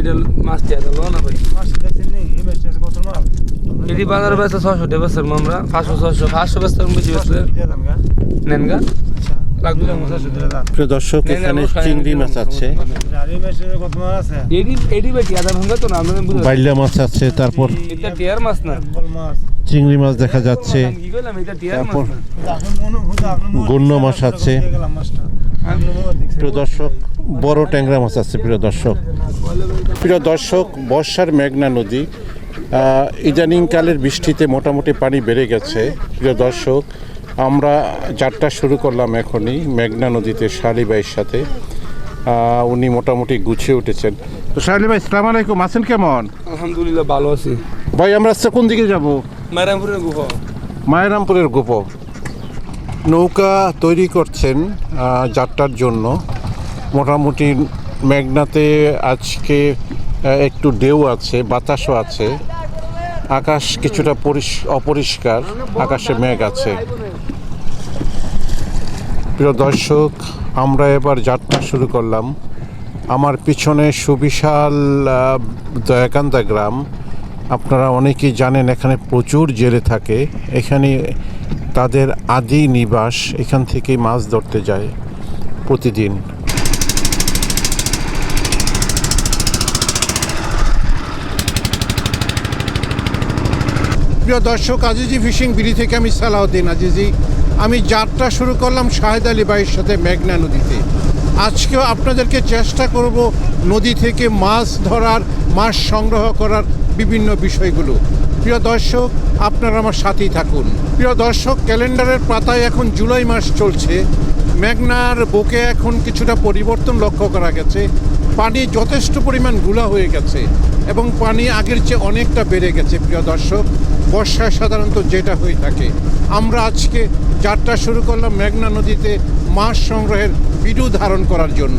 এটা মাছ দিয়ে দিল না ভাই? এটি বাজার বেচা ছশো টাকা বেচার আমরা পাঁচশো ছশো পাঁচশো বেচার বেশি বেচলে। নেন গা? প্রিয় দর্শক এখানে চিংড়ি মাছ আছে। বাইলা মাছ আছে তারপর মাছ না? চিংড়ি মাছ দেখা যাচ্ছে। তারপর মাছ আছে। প্রিয় দর্শক বড় ট্যাংরা মাছ আছে প্রিয় দর্শক। প্রিয় দর্শক বর্ষার মেঘনা নদী ইদানিংকালের বৃষ্টিতে মোটামুটি পানি বেড়ে গেছে। প্রিয় দর্শক আমরা যাত্রা শুরু করলাম এখনই মেঘনা নদীতে শালি ভাইয়ের সাথে। উনি মোটামুটি গুছিয়ে উঠেছেন। তো শালি ভাই সালাম আলাইকুম আছেন কেমন? আলহামদুলিল্লাহ ভালো আছি। ভাই আমরা আজকে কোন দিকে যাব? মারামপুরের গুহা। মায়েরামপুরের গোপ নৌকা তৈরি করছেন যাত্রার জন্য। মোটামুটি মেঘনাতে আজকে একটু ঢেউ আছে, বাতাসও আছে। আকাশ কিছুটা পরিষ- অপরিষ্কার, আকাশে মেঘ আছে। প্রিয় দর্শক, আমরা এবার যাত্রা শুরু করলাম। আমার পিছনে সুবিশাল দয়াকান্দা গ্রাম। আপনারা অনেকেই জানেন, এখানে প্রচুর জেলে থাকে। এখানে তাদের আদি নিবাস এখান থেকেই মাছ ধরতে যায় প্রতিদিন। প্রিয় দর্শক, আজিজি ফিশিং বিড়ি থেকে আমি সালাউদ্দিন আজিজি। আমি যাত্রা শুরু করলাম শাহেদ আলী ভাইয়ের সাথে মেঘনা নদীতে। আজকেও আপনাদেরকে চেষ্টা করব নদী থেকে মাছ ধরার, মাছ সংগ্রহ করার বিভিন্ন বিষয়গুলো। প্রিয় দর্শক, আপনারা আমার সাথেই থাকুন। প্রিয় দর্শক, ক্যালেন্ডারের পাতায় এখন জুলাই মাস চলছে। মেঘনার বুকে এখন কিছুটা পরিবর্তন লক্ষ্য করা গেছে। পানি যথেষ্ট পরিমাণগুলা হয়ে গেছে এবং পানি আগের চেয়ে অনেকটা বেড়ে গেছে, প্রিয় দর্শক। বর্ষায় সাধারণত যেটা হয়ে থাকে। আমরা আজকে যাত্রা শুরু করলাম মেঘনা নদীতে মাছ সংগ্রহের বিডু ধারণ করার জন্য।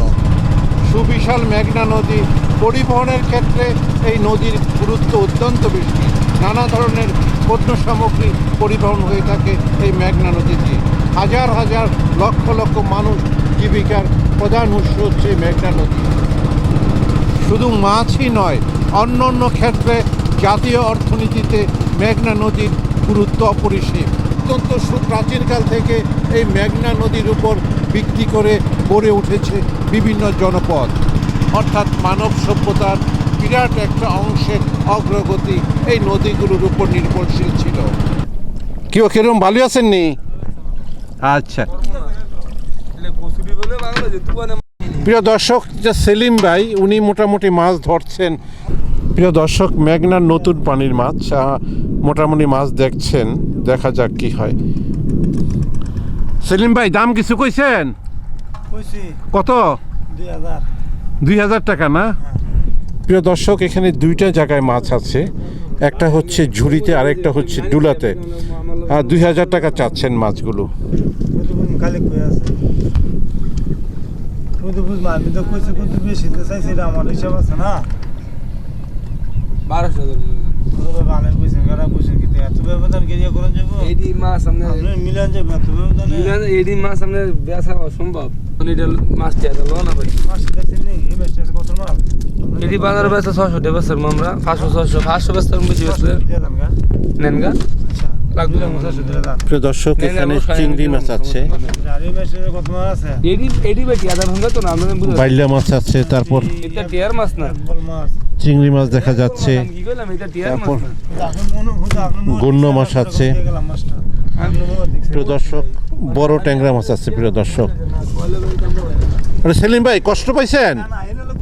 সুবিশাল মেঘনা নদী পরিবহনের ক্ষেত্রে এই নদীর গুরুত্ব অত্যন্ত বেশি। নানা ধরনের পণ্য সামগ্রী পরিবহন হয়ে থাকে এই মেঘনা নদী দিয়ে হাজার হাজার লক্ষ লক্ষ মানুষ জীবিকার প্রধান উৎস হচ্ছে মেঘনা নদী। শুধু মাছই নয়, অন্য অন্য ক্ষেত্রে জাতীয় অর্থনীতিতে মেঘনা নদীর গুরুত্ব অপরিসীম। অত্যন্ত সুপ্রাচীনকাল থেকে এই মেঘনা নদীর উপর ভিত্তি করে গড়ে উঠেছে বিভিন্ন জনপদ। অর্থাৎ মানব সভ্যতার বিরাট একটা অংশের অগ্রগতি এই নদীগুলোর উপর নির্ভরশীল ছিল। কেউ কিরম ভালো আছেন নি আচ্ছা। প্রিয় দর্শক যে সেলিম ভাই উনি মোটামুটি মাছ ধরছেন। প্রিয় দর্শক মেঘনার নতুন পানির মাছ মোটামুটি মাছ দেখছেন। দেখা যাক কি হয়। সেলিম ভাই দাম কিছু কইছেন? কত? দুই হাজার। টাকা না? প্রিয় দর্শক এখানে দুইটা জায়গায় মাছ আছে। একটা হচ্ছে ঝুড়িতে আরেকটা হচ্ছে ডুলাতে। আর দুই হাজার টাকা চাচ্ছেন মাছগুলো। আমার মাছ সামনে আপনি মিলান যাবে এত ব্যবধানে মিলান এডি মাছ সামনে বেচা অসম্ভব এটা মাছ দিয়ে দিল না ভাই মাস দেখছেন নি এই ম্যাচটা কত মাল এডি বাজার বেচা ছশো বেচার আমরা পাঁচশো ছশো পাঁচশো বেচার বেশি বেচলে। নেন গা। লাগবে দিলাম মুসাশো দিলাম প্রিয় দর্শক এখানে চিংড়ি মাছ আছে। বাইলা মাছ তারপর চিংড়ি মাছ দেখা যাচ্ছে। তারপর গণ্য মাছ আছে। প্রিয় দর্শক বড় ট্যাংরা মাছ আছে প্রিয় দর্শক। আরে সেলিম ভাই কষ্ট পাইছেন না না এনে লোক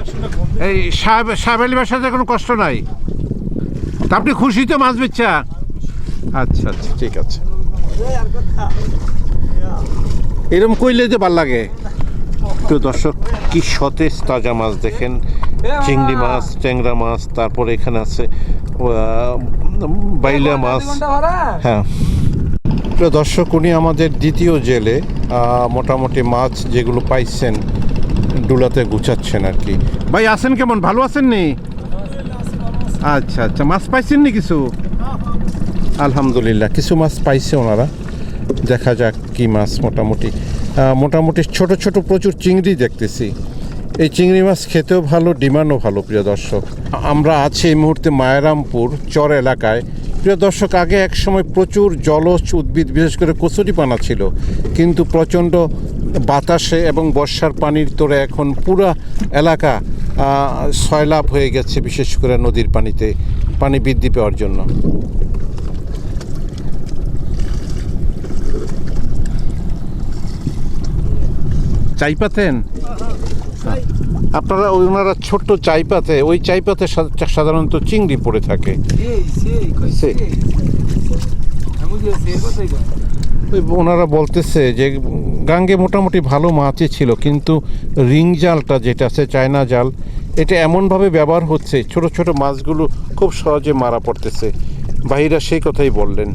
একশোটা কম এই সাহেব সাহেব আলী ভাইয়ের সাথে কোনো কষ্ট নাই? তা আপনি খুশি তো, মাছ বেচা? আচ্ছা আচ্ছা ঠিক আছে। এরকম কইলে যে ভালো লাগে। প্রিয় দর্শক, কি সতেজ তাজা মাছ দেখেন। চিংড়ি মাছ, ট্যাংরা মাছ, তারপরে এখানে আছে বাইলা মাছ। হ্যাঁ। প্রিয় দর্শক, উনি আমাদের দ্বিতীয় জেলে মোটামুটি মাছ যেগুলো পাইছেন ডুলাতে গুছাচ্ছেন আর কি। ভাই আছেন কেমন? ভালো আছেন নি আচ্ছা আচ্ছা। মাছ পাইছেন নি কিছু? আলহামদুলিল্লাহ কিছু মাছ পাইছে ওনারা। দেখা যাক কি মাছ মোটামুটি। মোটামুটি ছোট ছোট প্রচুর চিংড়ি দেখতেছি। এই চিংড়ি মাছ খেতেও ভালো ডিমান্ডও ভালো প্রিয় দর্শক। আমরা আছি এই মুহূর্তে মায়েরামপুর চর এলাকায়। প্রিয় দর্শক আগে এক সময় প্রচুর জলজ উদ্ভিদ বিশেষ করে কচুরিপানা ছিল। কিন্তু প্রচণ্ড বাতাসে এবং বর্ষার পানির তোরে এখন পুরা এলাকা সয়লাভ হয়ে গেছে বিশেষ করে নদীর পানিতে পানি বৃদ্ধি পাওয়ার জন্য। চাই পাতেন আপনারা ওই ওনারা ছোট্ট চাই পাতে ওই চাই পাতে সাধারণত চিংড়ি পড়ে থাকে। ওনারা বলতেছে যে গাঙ্গে মোটামুটি ভালো মাছই ছিল, কিন্তু রিং জালটা যেটা আছে, চায়না জাল, এটা এমনভাবে ব্যবহার হচ্ছে, ছোট ছোট মাছগুলো খুব সহজে মারা পড়তেছে। ভাইরা সেই কথাই বললেন।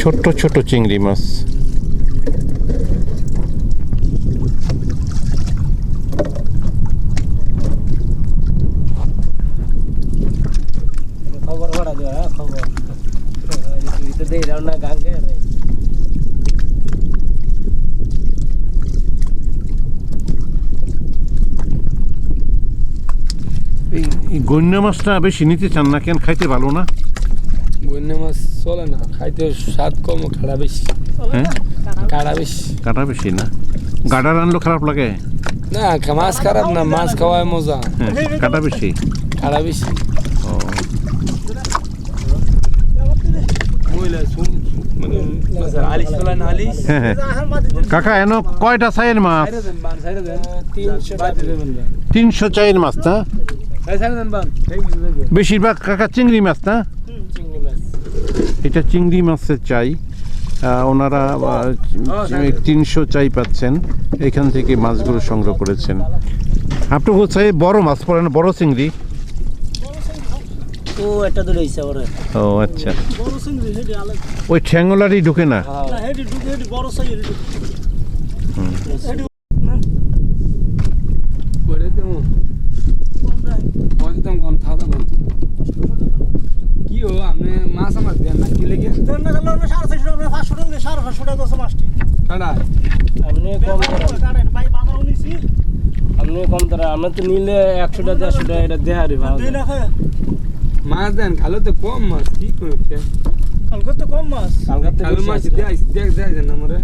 ছোট্ট ছোট চিংড়ি মাছ খবর ভরা দেওয়া হ্যাঁ, খবর তুই তো দেই রাও না গাঙ্গে রে এই এই গন্যা মাছটা বেশি নিতে চান না কেন? খাইতে ভালো না? বন্যা মাছ চলে না খাইতে স্বাদ কম খাড়া বেশি। হ্যাঁ? কাড়া বেশি। কাটা বেশি না? গাডার আনলো খারাপ লাগে? না মাছ খারাপ না মাছ খাওয়ায় মজা। হ্যাঁ কাটা বেশি। কাড়া বেশি। কাকা এনো কয়টা সাইয়ের মাছ? তিনশো চাইয়ের মাছ না? বেশিরভাগ কাকা চিংড়ি মাছ না? এটা চিংড়ি মাছের চাই। ওনারা তিনশো চাই পাচ্ছেন। এখান থেকে মাছগুলো সংগ্রহ করেছেন। আপনি চাই বড় মাছ পড়েন বড় চিংড়ি? ও আচ্ছা। ওই ঠ্যাঙ্গলারই ঢুকে না? না হেডি ঢুকে হেডি বড় সাইজ হেডি পরে দেবো পরে দেবো কোন থাকা কোন কি ও আপনি মাছ আমার দেন না কি লেগে দেন না গেল না সাড়ে চারশো টাকা পাঁচশো টাকা দিয়ে সাড়ে পাঁচশো টাকা দশ মাসটি কাড়া আপনি কম ধরে আমরা তো নিলে একশো টাকা দেড়শো টাকা এটা দেহারি ভালো মাছ দেন খালো তো কম মাছ কি করতে কালকে তো কম মাছ। কালকে তো খালো মাছ দেয় দেখ দেয় না আমারে।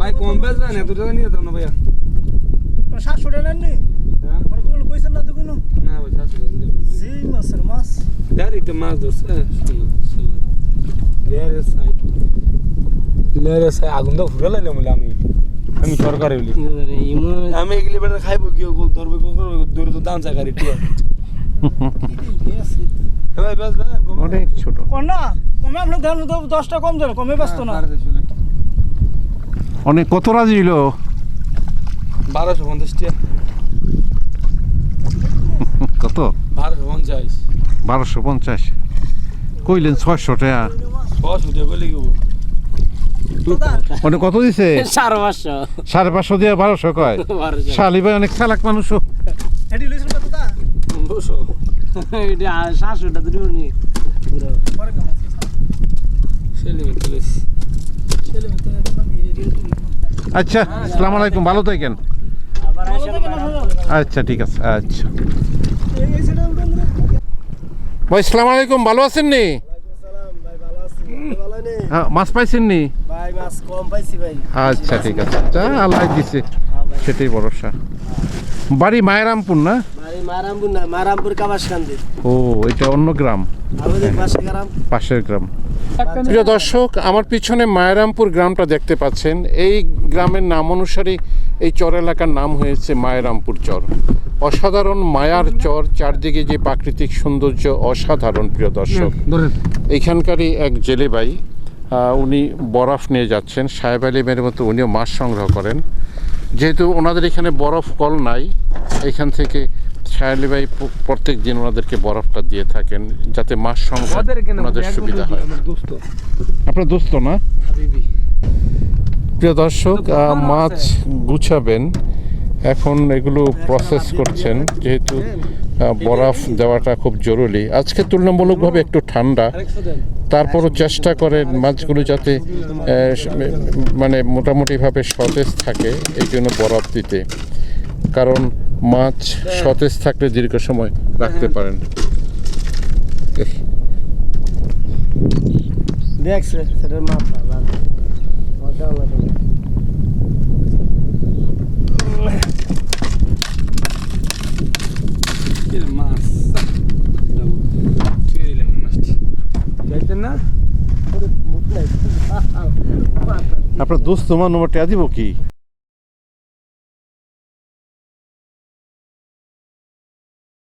ভাই কম বেচ দেন এত টাকা নিয়ে যেতাম না ভাইয়া। সাতশো টাকা নেননি? হ্যাঁ? ওরা কোনো কইছেন না দেখুন না ভাই সাতশো টাকা তো মাছ। ধরছে সাই আগুন তো ফুরে লাইলাম বলে আমি। আমি সরকারি বলি। আমি এগুলি বেটা খাইবো কি ধরবে দূরে তো দাম চাকারি ঠিক অনেক ছোট না কমে তো দশটা কম কমে ব্যস্ত না। অনেক কত রাজি হইল? বারোশো পঞ্চাশ কত? বারোশো পঞ্চাশ। বারোশো পঞ্চাশ। কইলেন ছয়শো টাকা। ছশো টাকা কি অনেক কত দিছে? সাড়ে পাঁচশো। সাড়ে পাঁচশো দিয়ে বারোশো কয়? শালি ভাই অনেক চালাক মানুষও। এটি লইছেন কত দা? দুশো। এটা সাতশোটা তো দিবনি সেলি আচ্ছা আসসালামু আলাইকুম ভালো থাকেন। আচ্ছা ঠিক আছে আচ্ছা। ভাই আসসালামু আলাইকুম ভালো আছেন নি? হ্যাঁ, মাছ পাইছেন নি? ভাই মাছ কম পাইছি ভাই। আচ্ছা ঠিক আছে। যা আল্লাহ দিছে। সেটাই ভরসা। বাড়ি মায়েরামপুর না? ভাই মারামপুর না মারামপুর কাবাসকান্দি ও এটা অন্য গ্রাম। আমাদের গ্রাম। পাশের গ্রাম। প্রিয় দর্শক আমার পিছনে মায়েরামপুর গ্রামটা দেখতে পাচ্ছেন। এই গ্রামের নাম অনুসারে এই চর এলাকার নাম হয়েছে মায়েরামপুর চর। অসাধারণ মায়ার চর চারদিকে যে প্রাকৃতিক সৌন্দর্য অসাধারণ প্রিয় দর্শক। ধরেন। এইখানকারই এক জেলে ভাই উনি বরফ নিয়ে যাচ্ছেন। সাহেব আলিমের মতো উনিও মাছ সংগ্রহ করেন। যেহেতু ওনাদের এখানে বরফ কল নাই এখান থেকে সাহেব আলী ভাই প্রত্যেক দিন ওনাদেরকে বরফটা দিয়ে থাকেন যাতে মাছ সংগ্রহ ওনাদের সুবিধা হয়। আপনার দোস্ত না? প্রিয় দর্শক মাছ গুছাবেন। এখন এগুলো প্রসেস করছেন, যেহেতু বরফ দেওয়াটা খুব জরুরি। আজকে তুলনামূলকভাবে একটু ঠান্ডা। তারপরও চেষ্টা করেন মাছগুলো যাতে মানে মোটামুটিভাবে সতেজ থাকে, এই জন্য বরফ দিতে। কারণ মাছ সতেজ থাকলে দীর্ঘ সময় রাখতে পারেন। দেখছে সেটার মাথা ভালো মাথা আলাদা কি রে, মাছ যাব। ছেড়ে দিলাম এই মাছটি যাইতেন না মুখ নাই আপনার দোস্ত তোমার নম্বরটা দিব কি?